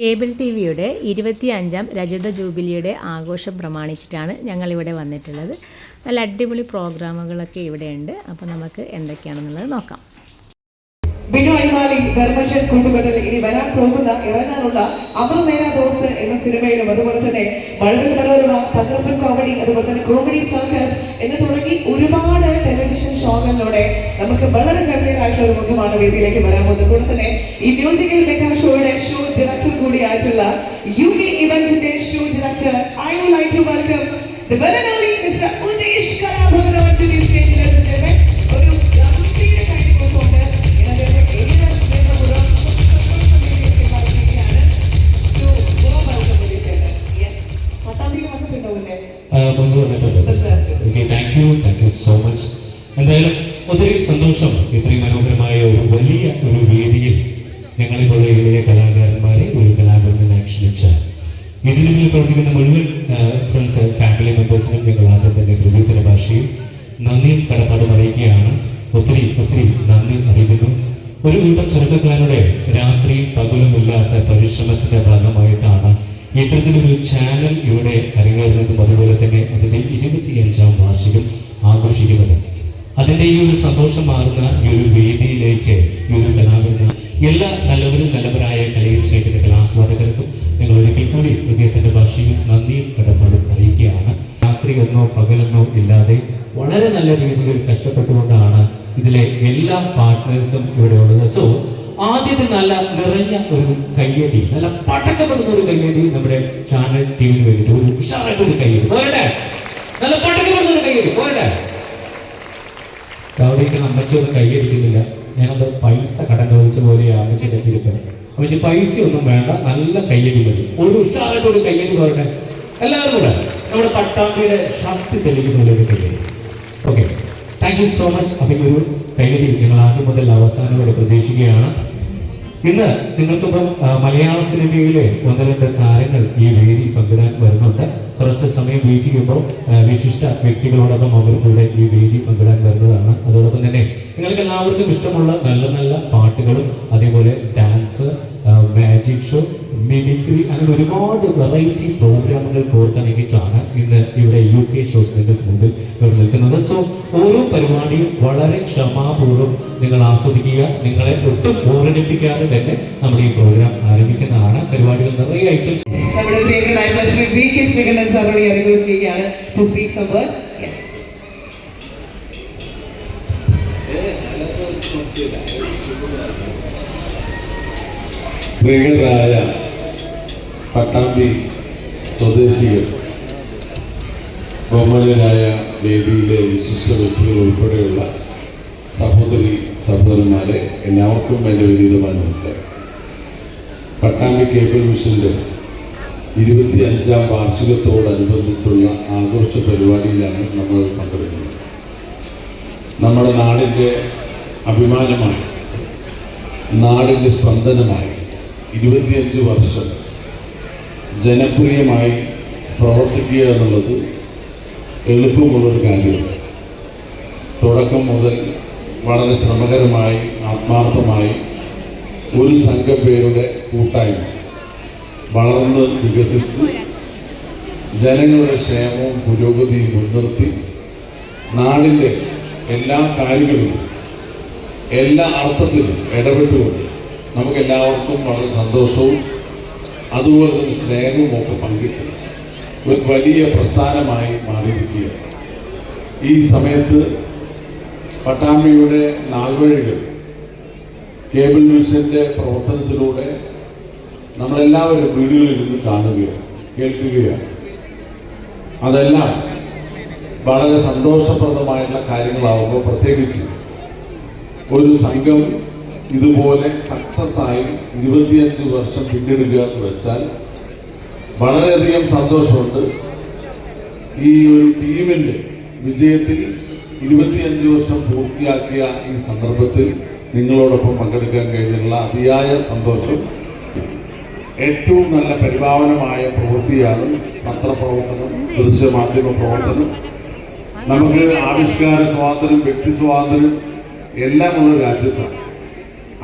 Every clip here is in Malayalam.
കേബിൾ ടി വിയുടെ ഇരുപത്തി അഞ്ചാം രജത ജൂബിലിയുടെ ആഘോഷം പ്രമാണിച്ചിട്ടാണ് ഞങ്ങളിവിടെ വന്നിട്ടുള്ളത്. നല്ല അടിപൊളി പ്രോഗ്രാമുകളൊക്കെ ഇവിടെയുണ്ട്. അപ്പോൾ നമുക്ക് എന്തൊക്കെയാണെന്നുള്ളത് നോക്കാം. ബിനു അടിമാലി ധർമ്മജൻ കൂട്ടുകെട്ടിൽ ഇനി വരാൻ പോകുന്ന ഇറങ്ങാനുള്ള അമർ മേരാ ദോസ്ത് എന്ന സിനിമയിലും അതുപോലെ തന്നെ വളരെ മനോരമ തകർപ്പൻ കോമഡി അതുപോലെ തന്നെ കോമഡി സർക്കസ് എന്ന് തുടങ്ങി ഒരുപാട് ടെലിവിഷൻ ഷോകളിലൂടെ നമുക്ക് വളരെ ഗംഭീരമായിട്ടുള്ള ഒരു മുഖമാണ് വേദിയിലേക്ക് വരാൻ പോകുന്നത്. കൂടെ തന്നെ ഈ musical mega show the well and only mister Kalabhavan on to the stage, ladies and gentlemen. ഒരു ഗംഭീര കാര്യം കൊണ്ടുകൊണ്ട് ഇതിനകത്ത് ഏത് സ്നേഹപൂർവം thank you thank you so much എന്തായാലും ഒത്തിരി സന്തോഷം ഇത്രയും ഒരു വലിയ ഒരു വേദിയിൽ ഞങ്ങളിപ്പോൾ ഇവരെ കലാകാരന്മാരെ ഒരു കലാകാരനെ ക്ഷണിച്ച മുന്നിൽ പ്രവർത്തിക്കുന്ന മുഴുവൻ ഫ്രണ്ട്സ് ഫാമിലി മെമ്പേഴ്സിനും ഞങ്ങൾ ആദ്യം തന്നെ ഹൃദയത്തിന്റെ ഭാഷയും നന്ദിയും കടപ്പാടും അറിയിക്കുകയാണ് ഒത്തിരി ഒത്തിരി നന്ദി അറിയിക്കുന്നു. ഒരു കൂട്ടം ചെറുപ്പക്കാരുടെ രാത്രിയും പകലും ഇല്ലാത്ത പരിശ്രമത്തിന്റെ ഭാഗമായിട്ടാണ് ഇത്തരത്തിലൊരു ചാനൽ ഇവിടെ അരങ്ങേറുന്നതും അതുപോലെ തന്നെ അതിന്റെ ഇരുപത്തിയഞ്ചാം വാർഷികം ആഘോഷിക്കുന്നത്. അതിന്റെ ഈ ഒരു സന്തോഷം മാറുന്ന ഈ ഒരു വേദിയിലേക്ക് ഈ ഒരു കലാകാരന് എല്ലാ നല്ലവരും നല്ലവരായ കലയിൽ സ്നേഹിക്കുന്ന കലാസ്വാദകർക്കും നിങ്ങൾ ഒരിക്കൽ കൂടി ഹൃദയത്തിന്റെ ഭാഷയും നന്ദിയും കടപ്പാടും അറിയിക്കുകയാണ്. രാത്രി എന്നോ പകലെന്നോ ഇല്ലാതെ വളരെ നല്ല രീതിയിൽ കഷ്ടപ്പെട്ടുകൊണ്ടാണ് ഇതിലെ എല്ലാ പാർട്ട്നേഴ്സും ഇവിടെ ഉള്ളത്. സോ ആദ്യത്തെ നല്ല നിറഞ്ഞ ഒരു കയ്യടി നല്ല പടക്കപ്പെടുന്ന ഒരു കയ്യടി നമ്മുടെ ചാനൽ ടീമിന് വേണ്ടിയിട്ട് ഒരു ഉഷാറായിട്ട് ഒരു കയ്യടി. പോരട്ടെ നല്ല പടക്കപ്പെടുന്ന ഒരു കയ്യടി. പോരട്ടെ അവിടേക്ക് അമ്മച്ചി ഒന്നും കൈയടിക്കുന്നില്ല ഞാനത് പൈസ കടം ചോദിച്ച പോലെയാണ് അമ്മച്ചിയുടെ തിരുത്തൽ അമ്മച്ചി പൈസ ഒന്നും വേണ്ട നല്ല കയ്യടി മതി. ഒരു ഉഷാറായിട്ട് ഒരു കയ്യടി പറയട്ടെ? എല്ലാവരും കൂടെ? നമ്മുടെ പട്ടാമ്പിയുടെ ശക്തി തെളിയിക്കുന്ന ഒരു കയ്യടി. Okay thank you so much അപ്പം ഒരു കയ്യടി ഞങ്ങൾ ആദ്യം മുതൽ അവസാനം വരെ പ്രതീക്ഷിക്കുകയാണ്. ഇന്ന് നിങ്ങൾക്കിപ്പം മലയാള സിനിമയിലെ ഒന്ന് രണ്ട് താരങ്ങൾ ഈ വേദി പങ്കിടാൻ വരുന്നുണ്ട്. കുറച്ച് സമയം വീട്ടിക്കുമ്പോൾ വിശിഷ്ട വ്യക്തികളോടൊപ്പം അവർക്കൂടെ കൂടെ ഈ വേദി പങ്കിടാൻ വരുന്നതാണ്. അതോടൊപ്പം തന്നെ നിങ്ങൾക്ക് എല്ലാവർക്കും ഇഷ്ടമുള്ള നല്ല നല്ല പാട്ടുകളും അതേപോലെ മാജിക് ഷോ മിമിക്രി അങ്ങനെ ഒരുപാട് വെറൈറ്റി പ്രോഗ്രാമുകൾ കോർത്തിണങ്ങിയിട്ടാണ് ഇന്ന് ഇവിടെ യു കെ ഷോസ് നിങ്ങൾക്ക് മുമ്പിൽ ഇവിടെ നിൽക്കുന്നത്. സോ ഓരോ പരിപാടിയും വളരെ ക്ഷമാപൂർവം നിങ്ങൾ ആസ്വദിക്കുക നിങ്ങളെ ഒട്ടും ബോറടിപ്പിക്കാതെ തന്നെ നമ്മൾ ഈ പ്രോഗ്രാം ആരംഭിക്കുന്നതാണ്. പരിപാടികൾ നിറയെ ഐറ്റംസ് Thank പ്രിയങ്കരനായിട്ടുള്ള പ്രിയങ്കരായ പട്ടാമ്പി സ്വദേശികൾ ബഹുമാനരായ വേദിയിലെ വിശിഷ്ട വ്യക്തികൾ ഉൾപ്പെടെയുള്ള സഹോദരി സഹോദരന്മാരെ എല്ലാവർക്കും എന്റെ വിനീതമായ നമസ്കാരം. പട്ടാമ്പി കേബിൾ മിഷന്റെ ഇരുപത്തി അഞ്ചാം വാർഷികത്തോടനുബന്ധിച്ചുള്ള ആഘോഷ പരിപാടിയിലാണ് നമ്മൾ പങ്കെടുക്കുന്നത്. നമ്മുടെ നാടിന്റെ അഭിമാനമായി നാടിന്റെ സ്പന്ദനമായി ഇരുപത്തിയഞ്ച് വർഷം ജനപ്രിയമായി പ്രവർത്തിക്കുക എന്നുള്ളത് എളുപ്പമുള്ളൊരു കാര്യമാണ്. തുടക്കം മുതൽ വളരെ ശ്രമകരമായി ആത്മാർത്ഥമായി ഒരു സംഘം പേരുടെ കൂട്ടായ്മ വളർന്ന് വികസിച്ച് ജനങ്ങളുടെ ക്ഷേമവും പുരോഗതിയും മുൻനിർത്തി നാടിന്റെ എല്ലാ കാര്യങ്ങളിലും എല്ലാ അർത്ഥത്തിലും ഇടപെട്ടുകൊണ്ട് നമുക്ക് എല്ലാവർക്കും വളരെ സന്തോഷവും അതുപോലെ തന്നെ സ്നേഹവും ഒക്കെ പങ്കിട്ട് ഒരു വലിയ പ്രസ്ഥാനമായി മാറിയിരിക്കുകയാണ്. ഈ സമയത്ത് പട്ടാമ്പിയുടെ നാൾവഴികൾ കേബിൾ ന്യൂസിന്റെ പ്രവർത്തനത്തിലൂടെ നമ്മളെല്ലാവരും വീടുകളിൽ നിന്ന് കാണുകയാണ് കേൾക്കുകയാണ്. അതെല്ലാം വളരെ സന്തോഷപ്രദമായിട്ടുള്ള കാര്യങ്ങളാവുമ്പോൾ പ്രത്യേകിച്ച് ഒരു സംഘം ഇതുപോലെ സക്സസ് ആയി ഇരുപത്തിയഞ്ച് വർഷം പിന്നിടുക എന്ന് വെച്ചാൽ വളരെയധികം സന്തോഷമുണ്ട്. ഈ ഒരു ടീമിന്റെ വിജയത്തിൽ ഇരുപത്തിയഞ്ച് വർഷം പൂർത്തിയാക്കിയ ഈ സന്ദർഭത്തിൽ നിങ്ങളോടൊപ്പം പങ്കെടുക്കാൻ കഴിഞ്ഞുള്ള അതിയായ സന്തോഷം. ഏറ്റവും നല്ല പരിഭാവനമായ പ്രവൃത്തിയാണ് പത്രപ്രവർത്തനം ദൃശ്യമാധ്യമ പ്രവർത്തനം. നമുക്ക് ആവിഷ്കാര സ്വാതന്ത്ര്യം വ്യക്തി സ്വാതന്ത്ര്യം എല്ലാമുള്ള രാജ്യത്താണ്.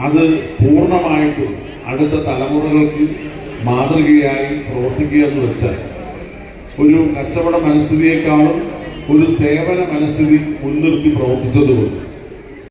അത് പൂർണമായിട്ടും അടുത്ത തലമുറകൾക്ക് മാതൃകയായി പ്രവർത്തിക്കുക എന്ന് വെച്ചാൽ ഒരു കച്ചവട മനസ്ഥിതിയെക്കാളും ഒരു സേവന മനസ്ഥിതി മുൻനിർത്തി പ്രവർത്തിച്ചതുകൊണ്ട്